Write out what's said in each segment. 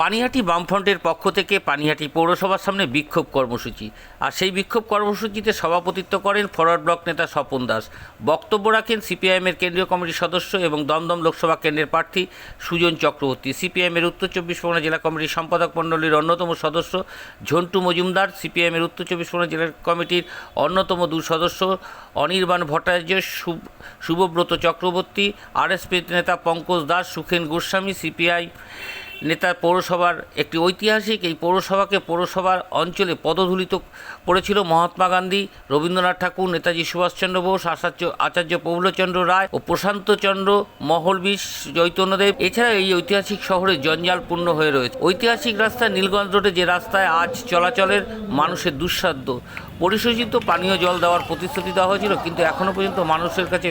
পানিহাটি বামফ্রন্টের পক্ষ থেকে পানিহাটি পৌরসভার সামনে বিক্ষোভ কর্মসূচি। আর সেই বিক্ষোভ কর্মসূচিতে সভাপতিত্ব করেন ফরওয়ার্ড ব্লক নেতা স্বপন দাস। বক্তব্য রাখেন সিপিআইএমের কেন্দ্রীয় কমিটির সদস্য এবং দমদম লোকসভা কেন্দ্রের প্রার্থী সুজন চক্রবর্তী। সিপিআইএমের উত্তর চব্বিশ পরগনা জেলা কমিটির সম্পাদক মণ্ডলীর অন্যতম সদস্য ঝন্টু মজুমদার। সিপিআইএমের উত্তর চব্বিশ পরগনা জেলা কমিটির অন্যতম দুই সদস্য অনির্বাণ ভট্টাচার্য, শুভ শুভব্রত চক্রবর্তী আরএসপি নেতা পঙ্কজ দাস, সুখেন গোস্বামী, সিপিআই নেতা পৌরসভার একটি ঐতিহাসিক, এই পৌরসভাকে পৌরসভার অঞ্চলে পদধূলিত করেছিল মহাত্মা গান্ধী, রবীন্দ্রনাথ ঠাকুর, নেতাজি সুভাষচন্দ্র বোস আচার্য আচার্য প্রফুল্লচন্দ্র রায় ও প্রশান্তচন্দ্র মহলবিশ চৈতন্যদেব। এছাড়া এই ঐতিহাসিক শহরে জঞ্জালপূর্ণ হয়ে রয়েছে। ঐতিহাসিক রাস্তা নীলগঞ্জ রোডে যে রাস্তায় আজ চলাচলের মানুষের দুঃসাধ্য পরিশোধিত পানীয় জল দেওয়ার প্রতিশ্রুতি দেওয়া হয়েছিল, কিন্তু এখনও পর্যন্ত মানুষের কাছে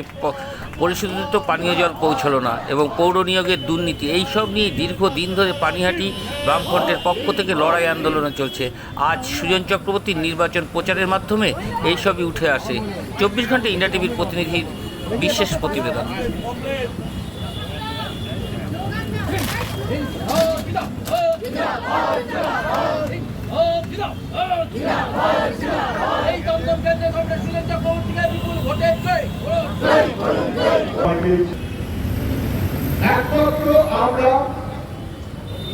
পরিশোধিত পানীয় জল পৌঁছালো না এবং পৌর নিয়োগের দুর্নীতি এইসব নিয়ে দীর্ঘদিন ধরে পানিহাটি বামফ্রন্টের পক্ষ থেকে লড়াই আন্দোলন চলছে। আজ সুজন চক্রবর্তীর নির্বাচন প্রচারের মাধ্যমে এইসবই উঠে আসে। চব্বিশ ঘণ্টা ইন্ডিয়া টিভির প্রতিনিধির বিশেষ প্রতিবেদন এই দমদম কেন্দ্রে কংগ্রেস সিলেন্ডা পৌঁছে বিপুল ভোটের জয় একমাত্র আমরা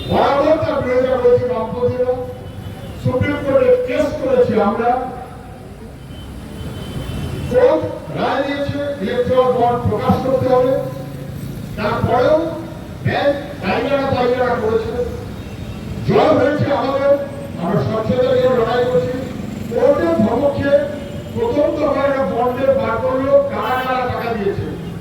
বরাবরটা বিরোধিতা করেছি বামপন্থীরা সুপ্রিম কোর্টে কেস করেছি আমরা। কোর্ট রায় দিয়েছে ইলেকট্রাল বন্ড প্রকাশ করতে হবে। তারপরেও ব্যাংক তাইজারা তাইজারা করেছে। জল হয়েছে আমাদের। আমরা স্বচ্ছতার জন্য লড়াই করছি। কোর্টের ধমকে প্রথম একটা বন্ডের বার করল।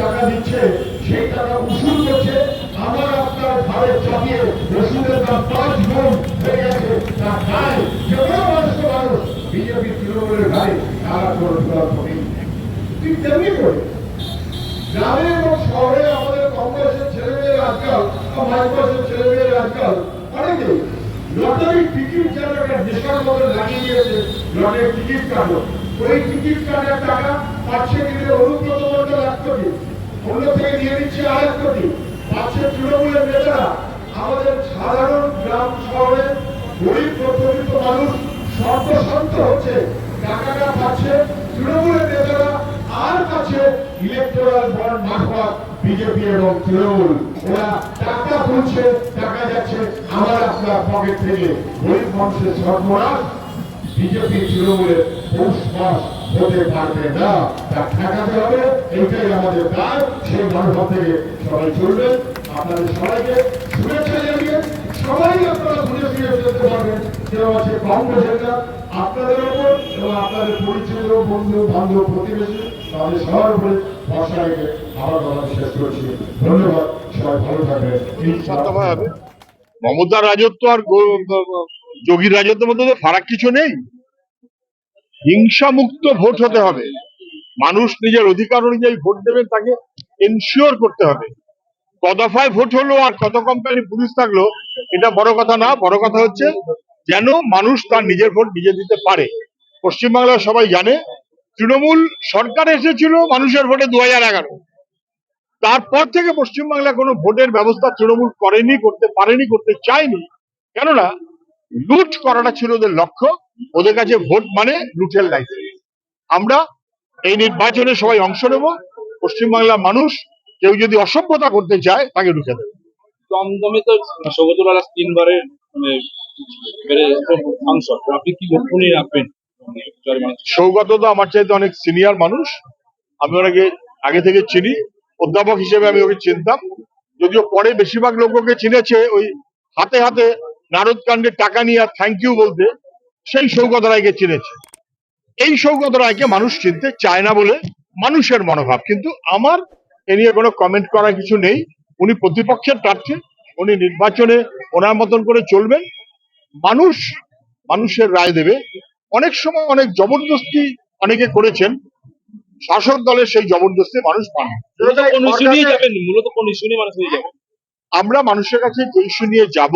টাকা দিচ্ছে, সেই টাকা উসুল করছে আমার আপনার ঘরে চাপিয়ে ওষুধের দাম পাঁচ গুণ হয়ে গেছে। তা নাই যে কোনো বয়স্ক মানুষ। বিজেপি তৃণমূলের গায়ে তারা করে তোলার করেই ঠিক তেমনি করে গ্রামে এবং শহরে আমাদের কম বয়সের ছেলেমেয়ের আজকাল বা মাঝ বয়সের ছেলেমেয়ের আজকাল অনেকে লটারি টিকিট যেন একটা নেশার মতো লাগিয়ে দিয়েছে, লটারির টিকিট কাটো। ওই টিকিট কাটার টাকা পাচ্ছে কিন্তু অনুব্রত মন্ডল এক কোটি। অন্য থেকে নিয়ে নিচ্ছে এক কোটি। পাচ্ছে তৃণমূলের নেতারা আমাদের সাধারণ গ্রাম শহরে গরিব প্রচলিত মানুষ সর্বশান্ত হচ্ছে। টাকাটা পাচ্ছে তৃণমূলের নেতারা, আর কাছে ইলেকট্রাল বন্ড মারফত বিজেপি এবং তৃণমূল। ওরা টাকা তুলছে, টাকা যাচ্ছে আমার আপনার পকেট থেকে। গরিব মানুষের সর্বনাশ বিজেপি তৃণমূলের পৌষমাস হতে পারবে না হবে আমাদের কাজ সেই থেকে সবাই আপনাদের সবাইকে শুভেচ্ছা জানিয়ে সবাই আপনারা ঘুরে ফিরে চলতে পারবেন কেউ আছে আপনাদের এবং আপনাদের পরিচিত বন্ধু বান্ধব প্রতিবেশী তাদের সবার উপরে রেখে কথা শেষ করছি ধন্যবাদ সবাই ভালো রাজত্ব আর যোগীর রাজত্বের মধ্যে ফারাক কিছু নেই। হিংসা মুক্ত ভোট হতে হবে। মানুষ নিজের অধিকার অনুযায়ী ভোট দেবে তাকে এনশিওর করতে হবে। ক দফায় ভোট হলো আর কত কোম্পানি পুলিশ থাকল, এটা বড় কথা না, বড় কথা হচ্ছে যেন মানুষ তার নিজের ভোট নিজে দিতে পারে। পশ্চিমবাংলার সবাই জানে, তৃণমূল সরকার এসেছিল মানুষের ভোটে দু হাজার এগারো। তারপর থেকে পশ্চিমবাংলা কোনো ভোটের ব্যবস্থা তৃণমূল করেনি, করতে পারেনি, করতে চায়নি। কেননা লুট করাটা ছিল ওদের লক্ষ্য। ওদের কাছে ভোট মানে লুটের লাইসেন্স আমরা এই নির্বাচনে সবাই অংশ নেব। পশ্চিমবাংলার মানুষ কেউ যদি অসভ্যতা করতে চায় তাকে ঢুকে দেবে। দমদমে তো সৌগতুল আলাস তিনবারের মানে সাংসদ। আপনি কি লক্ষ্য নিয়ে রাখবেন? জয়ের মানুষ সৌগত তো আমার চাইতে অনেক সিনিয়র মানুষ। আমি ওনাকে আগে থেকে চিনি। অধ্যাপক হিসেবে আমি ওকে চিনতাম। যদিও পরে বেশিরভাগ লোক ওকে চিনেছে ওই হাতে হাতে নারদ কাণ্ডের টাকা নিয়ে আর থ্যাংক ইউ বলতে। সেই সৌগত রায়কে চিনেছে। এই সৌগত রায়কে মানুষ চিনতে চায় না বলে মানুষের মনোভাব। কিন্তু আমার এ নিয়ে কোনো কমেন্ট করার কিছু নেই। উনি প্রতিপক্ষের প্রার্থী উনি নির্বাচনে ওনার মতন করে চলবেন। মানুষ মানুষের রায় দেবে। অনেক সময় অনেক জবরদস্তি অনেকে করেছেন। শাসক দলের সেই জবরদস্তি মানুষ পান আমরা মানুষের কাছে যে ইস্যু নিয়ে যাব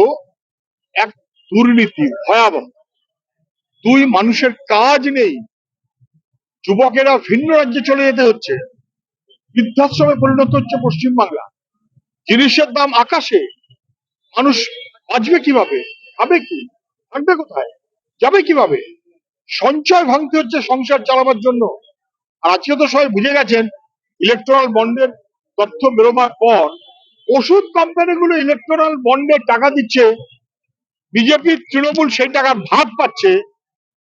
এক দুর্নীতি ভয়াবহ। দুই মানুষের কাজ নেই। যুবকেরা ভিন্ন রাজ্যে চলে যেতে হচ্ছে। বৃদ্ধাশ্রমে পরিণত হচ্ছে পশ্চিমবাংলা। জিনিসের দাম আকাশে। মানুষ বাঁচবে কীভাবে? খাবে কি? থাকবে কোথায়? যাবে কীভাবে? সঞ্চয় ভাঙতে হচ্ছে সংসার চালাবার জন্য। আর আজকে তো সবাই বুঝে গেছেন ইলেকট্রাল বন্ডের তথ্য বেরোবার পর ওষুধ কোম্পানিগুলো ইলেকট্রাল বন্ডে টাকা দিচ্ছে বিজেপির তৃণমূল সেই টাকার ভাগ পাচ্ছে।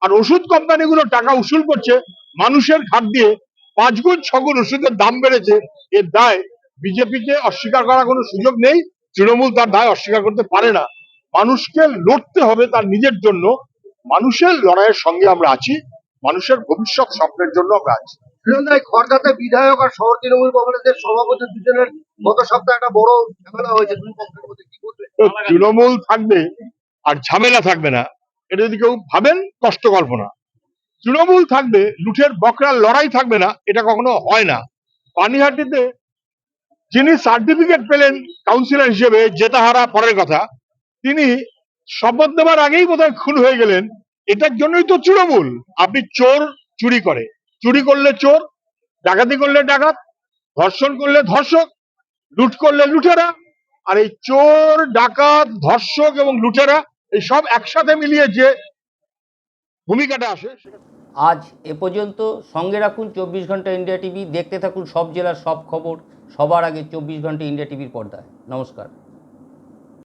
আর ওষুধ কোম্পানিগুলো টাকা উসুল করছে মানুষের ঘাট দিয়ে পাঁচ গুণ ছগুণ ওষুধের দাম বেড়েছে এর দায় বিজেপিকে অস্বীকার করার কোনো সুযোগ নেই তৃণমূল তার দায় অস্বীকার করতে পারে না। মানুষকে লড়তে হবে তার নিজের জন্য মানুষের লড়াইয়ের সঙ্গে আমরা আছি মানুষের ভবিষ্যৎ স্বপ্নের জন্য আমরা আছি। খড়দাতে বিধায়ক আর শহর তৃণমূল কংগ্রেসের সভাপতি দুজনের গত সপ্তাহে একটা বড় ঝামেলা হয়েছে তৃণমূল থাকবে আর ঝামেলা থাকবে না। এটা যদি কেউ ভাবেন, কষ্ট কল্পনা। তৃণমূল থাকবে, লুঠের বকরার লড়াই থাকবে না, এটা কখনো হয় না। পানিহাটিতে যিনি সার্টিফিকেট পেলেন কাউন্সিলর হিসেবে, জেতাহারা পরের কথা, তিনি শপথ নেবার আগেই বোধহয় খুন হয়ে গেলেন। এটার জন্যই তো তৃণমূল। আপনি চোর চুরি করে। চুরি করলে চোর, ডাকাতি করলে ডাকাত, ধর্ষণ করলে ধর্ষক, লুট করলে লুটেরা, আর এই চোর, ডাকাত, ধর্ষক এবং লুটেরা এই সব একসাথে মিলিয়ে যে ভূমিকাটা আসে আজ এ পর্যন্ত সঙ্গে রাখুন চব্বিশ ঘণ্টা ইন্ডিয়া টিভি, দেখতে থাকুন সব জেলার সব খবর, সবার আগে চব্বিশ ঘণ্টা ইন্ডিয়া টিভির পর্দায়। নমস্কার।